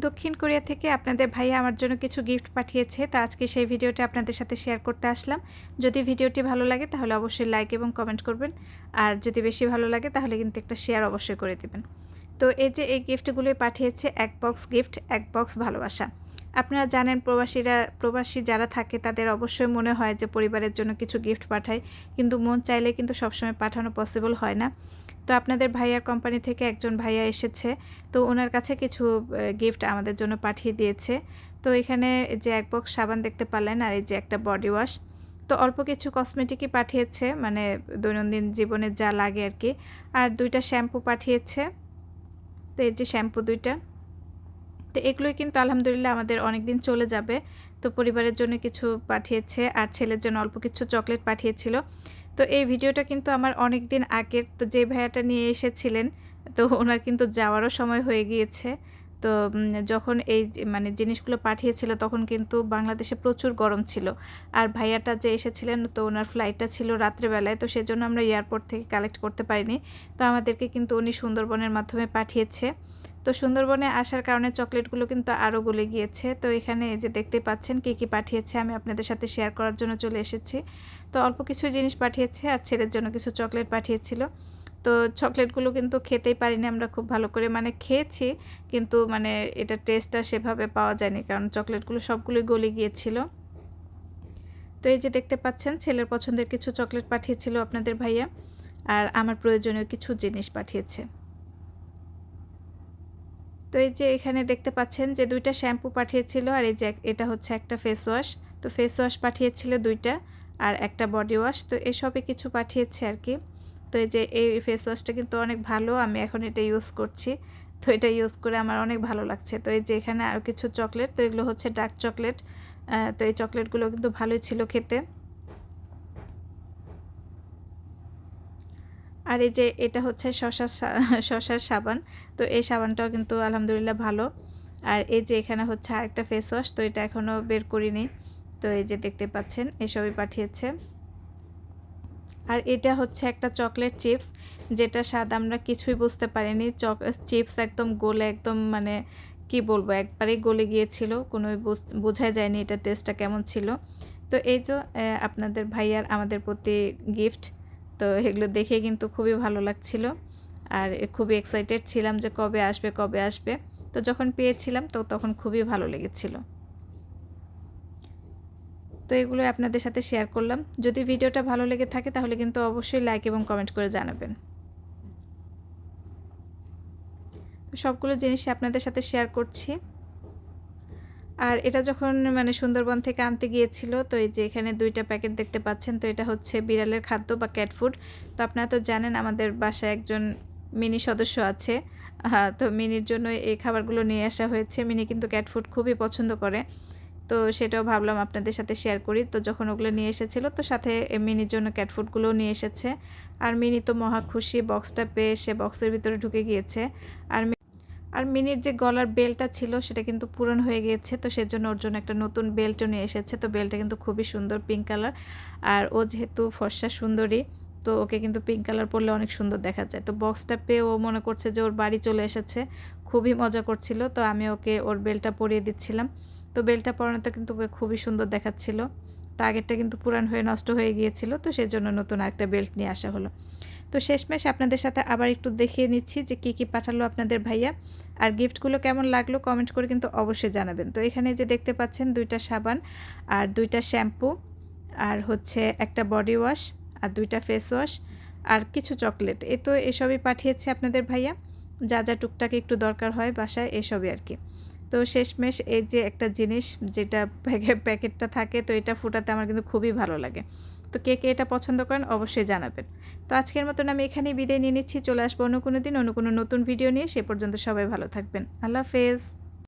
দক্ষিণ কোরিয়া থেকে আপনাদের ভাইয়া আমার জন্য কিছু গিফট পাঠিয়েছে, তো আজকে সেই ভিডিওটা আপনাদের সাথে শেয়ার করতে আসলাম। যদি ভিডিওটি ভালো লাগে তাহলে অবশ্যই লাইক এবং কমেন্ট করবেন, আর যদি বেশি ভালো লাগে তাহলে কিন্তু একটা শেয়ার অবশ্যই করে দেবেন। তো এই যে এই গিফটগুলোই পাঠিয়েছে, এক বক্স গিফট, এক বক্স ভালোবাসা। আপনারা জানেন প্রবাসীরা, প্রবাসী যারা থাকে তাদের অবশ্যই মনে হয় যে পরিবারের জন্য কিছু গিফট পাঠায়, কিন্তু মন চাইলে কিন্তু সবসময় পাঠানো পসিবল হয় না। তো আপনাদের ভাইয়ার কোম্পানি থেকে একজন ভাইয়া এসেছে। তো ওনার কাছে কিছু গিফট আমাদের জন্য পাঠিয়ে দিয়েছে। তো এখানে যে এক বক্স সাবান দেখতে পারলেন আর এই যে একটা বডি ওয়াশ তো অল্প কিছু কসমেটিকই পাঠিয়েছে মানে দৈনন্দিন জীবনে যা লাগে আর কি আর দুইটা শ্যাম্পু পাঠিয়েছে। তো এই যে শ্যাম্পু দুইটা। তো এগুলোই কিন্তু আলহামদুলিল্লাহ আমাদের অনেক দিন চলে যাবে। তো পরিবারের জন্য কিছু পাঠিয়েছে আর ছেলের জন্য অল্প কিছু চকলেট পাঠিয়েছিল। তো এই ভিডিওটা কিন্তু আমার অনেক দিন আগের। তো যে ভাইয়াটা নিয়ে এসেছিলেন, তো ওনার কিন্তু যাওয়ারও সময় হয়ে গিয়েছে। তো যখন এই মানে জিনিসগুলো পাঠিয়েছিল, তখন কিন্তু বাংলাদেশে প্রচুর গরম ছিল। আর ভাইয়াটা যে এসেছিলেন, তো ওনার ফ্লাইটটা ছিল রাত্রেবেলায়, তো সেজন্য আমরা এয়ারপোর্ট থেকে কালেক্ট করতে পারিনি। তো আমাদেরকে কিন্তু উনি সুন্দরবনের মাধ্যমে পাঠিয়েছে। তো সুন্দরবনে আসার কারণে চকলেটগুলো কিন্তু আরও গলে গিয়েছে। তো এখানে যে দেখতে পাচ্ছেন কী কী পাঠিয়েছে, আমি আপনাদের সাথে শেয়ার করার জন্য চলে এসেছি। তো অল্প কিছু জিনিস পাঠিয়েছে আর ছেলের জন্য কিছু চকলেট পাঠিয়েছিল। তো চকলেটগুলো কিন্তু খেতেই পারিনি আমরা খুব ভালো করে। মানে খেয়েছি, কিন্তু মানে এটা টেস্টটা সেভাবে পাওয়া যায়নি, কারণ চকলেটগুলো সবগুলোই গলে গিয়েছিল। তো এই যে দেখতে পাচ্ছেন, ছেলের পছন্দের কিছু চকলেট পাঠিয়েছিল আপনাদের ভাইয়া। আর আমার প্রয়োজনীয় কিছু জিনিস পাঠিয়েছে। তো এই যে এখানে দেখতে পাচ্ছেন যে দুইটা শ্যাম্পু পাঠিয়েছিল আর এই যে এটা হচ্ছে একটা ফেস ওয়াশ তো ফেস ওয়াশ পাঠিয়েছিল দুইটা আর একটা বডি ওয়াশ তো এসবে কিছু পাঠিয়েছে আর কি। তো এই যে এই ফেস ওয়াশটা কিন্তু অনেক ভালো, আমি এখন এটা ইউজ করছি। তো এটা ইউজ করে আমার অনেক ভালো লাগছে। তো এই যে এখানে আরও কিছু চকলেট তো এগুলো হচ্ছে ডার্ক চকলেট তো এই চকলেটগুলো কিন্তু ভালোই ছিল খেতে। আর এই যে এটা হচ্ছে শশা শশার সাবান। তো এই সাবানটাও কিন্তু আলহামদুলিল্লাহ ভালো। আর এই যে এখানে হচ্ছে আরেকটা ফেস ওয়াশ তো এটা এখনও বের করিনি। তো এই যে দেখতে পাচ্ছেন, এসবই পাঠিয়েছে। আর এটা হচ্ছে একটা চকলেট চিপস যেটা স্বাদ আমরা কিছুই বুঝতে পারিনি। চক চিপস একদম গোলে একদম মানে কি বলব, একবারেই গলে গিয়েছিল। কোনো বোঝাই যায়নি এটা টেস্টটা কেমন ছিল। তো এই যে আপনাদের ভাইয়ার আমাদের প্রতি গিফট তো এগুলো দেখে কিন্তু খুবই ভালো লাগছিল। আর খুবই এক্সাইটেড ছিলাম যে কবে আসবে কবে আসবে। তো যখন পেয়েছিলাম তো তখন খুবই ভালো লেগেছিল। তো এগুলো আপনাদের সাথে শেয়ার করলাম। যদি ভিডিওটা ভালো লেগে থাকে তাহলে কিন্তু অবশ্যই লাইক এবং কমেন্ট করে জানাবেন। সবগুলো জিনিসই আপনাদের সাথে শেয়ার করছি। আর এটা যখন মানে সুন্দরবন থেকে আনতে গিয়েছিল, তো এই যে এখানে দুইটা প্যাকেট দেখতে পাচ্ছেন, তো এটা হচ্ছে বিড়ালের খাদ্য বা ক্যাট ফুড তো আপনারা তো জানেন আমাদের বাসায় একজন মিনি সদস্য আছে তো মিনির জন্য এই খাবারগুলো নিয়ে আসা হয়েছে। মিনি কিন্তু ক্যাট ফুড খুবই পছন্দ করে, তো সেটাও ভাবলাম আপনাদের সাথে শেয়ার করি। তো যখন ওগুলো নিয়ে এসেছিল, তো সাথে মিনির জন্য ক্যাট ফুডগুলোও নিয়ে এসেছে। আর মিনি তো মহা খুশি বক্সটা পেয়ে সে বক্সের ভিতরে ঢুকে গিয়েছে। আর আর মিনির যে গলার বেলটা ছিল সেটা কিন্তু পূরণ হয়ে গিয়েছে, তো সেজন্য ওর জন্য একটা নতুন বেল্টও নিয়ে এসেছে। তো বেলটা কিন্তু খুবই সুন্দর পিঙ্ক কালার আর ও যেহেতু ফর্সা সুন্দরী, তো ওকে কিন্তু পিঙ্ক কালার পরলে অনেক সুন্দর দেখা যায়। তো বক্সটা পেয়ে ও মনে করছে যে ওর বাড়ি চলে এসেছে, খুবই মজা করছিল, তো আমি ওকে ওর বেলটা পরিয়ে দিচ্ছিলাম। তো বেলটা পরানোতে কিন্তু ওকে খুবই সুন্দর দেখাচ্ছিল। তো আগেরটা কিন্তু পুরান হয়ে নষ্ট হয়ে গিয়েছিল, তো সেজন্য নতুন আরেকটা বেল্ট নিয়ে আসা হলো। তো শেষমেশ আপনাদের সাথে আবার একটু দেখিয়ে নিচ্ছি যে কী কী পাঠালো আপনাদের ভাইয়া। আর গিফটগুলো কেমন লাগল কমেন্ট করে কিন্তু অবশ্যই জানাবেন। তো এখানে যে দেখতে পাচ্ছেন দুইটা সাবান আর দুইটা শ্যাম্পু, আর হচ্ছে একটা বডি ওয়াশ আর দুইটা ফেস ওয়াশ আর কিছু চকলেট। এ তো এসবই পাঠিয়েছে আপনাদের ভাইয়া। যা যা টুকটাক একটু দরকার হয় বাসায় এসবই আর কি। তো শেষমেশ এই যে একটা জিনিস যেটা প্যাকেটটা থাকে, তো এটা ফুটাতে আমার কিন্তু খুবই ভালো লাগে। তো কে কে এটা পছন্দ করেন অবশ্যই জানাবেন। তো আজকের মতন আমি এখানেই বিদায় নিয়ে নিচ্ছি, চলে আসব অন্য কোনো দিন, অন্য কোনো নতুন ভিডিও নিয়ে। সে পর্যন্ত সবাই ভালো থাকবেন। আল্লাহ হাফেজ।